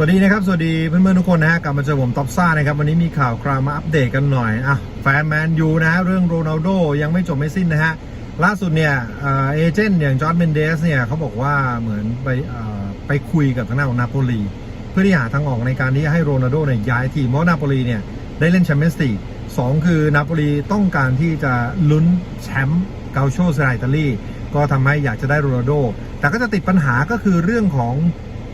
สวัสดีนะครับ สวัสดีเพื่อนๆทุกคนนะกลับมาเจอผมท็อปซ่านะครับ วันนี้มีข่าวคราวมาอัปเดตกันหน่อยอะแฟนแมนยูนะเรื่องโรนัลโดยังไม่จบไม่สิ้นนะฮะ ล่าสุดเนี่ยเอเจนต์อย่างจอร์ดเมนเดสเนี่ยเขาบอกว่าเหมือนไปไปคุยกับทางด้านของนาโปลี เพื่อที่หาทางออกในการที่ให้โรนัลโดเนี่ยย้ายทีมเพราะนาโปลีเนี่ยได้เล่นแชมเปี้ยนส์ลีกสองคือนาโปลีต้องการที่จะลุ้นแชมป์เกาโชสไลอิตาลีก็ทำให้อยากจะได้โรนัลโดแต่ก็จะติดปัญหาก็คือเรื่องของ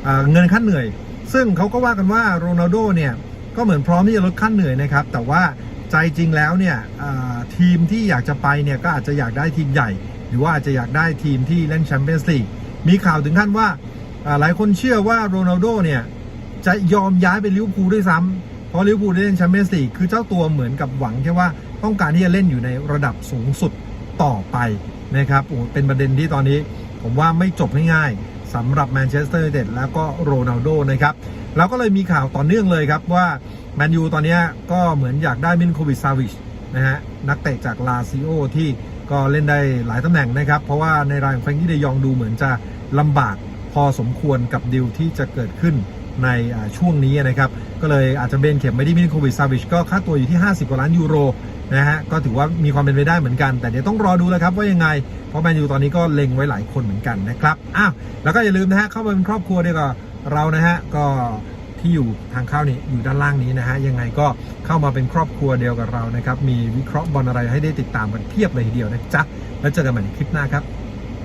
เออเงินค่าเหนื่อย ซึ่งเขาก็ว่ากันว่าโรนัลโดเนี่ยก็เหมือนพร้อมที่จะลดค่าเหนื่อยนะครับ แต่ว่าใจจริงแล้วเนี่ยทีมที่อยากจะไปเนี่ยก็อาจจะอยากได้ทีมใหญ่ หรือว่าอาจจะอยากได้ทีมที่เล่นแชมเปี้ยนส์ลีกมีข่าวถึงขั้นว่าหลายคนเชื่อว่าโรนัลโดเนี่ยจะยอมย้ายไปลิเวอร์พูลด้วยซ้ำเพราะลิเวอร์พูลได้เล่นแชมเปี้ยนส์ลีกคือเจ้าตัวเหมือนกับหวังแค่ว่าต้องการที่จะเล่นอยู่ในระดับสูงสุดต่อไปนะครับโอ้เป็นประเด็นที่ตอนนี้ผมว่าไม่จบง่ายๆ สำหรับแมนเชสเตอร์ยูไนเต็ดแล้วก็โรนัลโดนะครับแล้วก็เลยมีข่าวต่อเนื่องเลยครับว่าแมนยูตอนนี้ก็เหมือนอยากได้มินโควิดซาวิชนะฮะนักเตะจากลาซิโอที่ก็เล่นได้หลายตำแหน่งนะครับ เพราะว่าในรายของแฟรงกี้เดยองดูเหมือนจะลำบากพอสมควรกับดิวที่จะเกิดขึ้นในช่วงนี้นะครับ ก็เลยอาจจะเบนเข็มไปที่มินโควิดซาวิชก็ค่าตัวอยู่ที่ 50 กว่าล้านยูโร นะฮะก็ถือว่ามีความเป็นไปได้เหมือนกัน แต่เดี๋ยวต้องรอดูแล้วครับว่ายังไง เพราะแมนยูตอนนี้ก็เล็งไว้หลายคนเหมือนกันนะครับอ้าวแล้วก็อย่าลืมนะฮะเข้ามาเป็นครอบครัวเดียวกับเรานะฮะก็ที่อยู่ทางเข้านี่อยู่ด้านล่างนี้นะฮะยังไงก็เข้ามาเป็นครอบครัวเดียวกับเรานะครับมีวิเคราะห์บอลอะไรให้ได้ติดตามกันเพียบเลยทีเดียวนะจ๊ะแล้วเจอกันใหม่ในคลิปหน้าครับ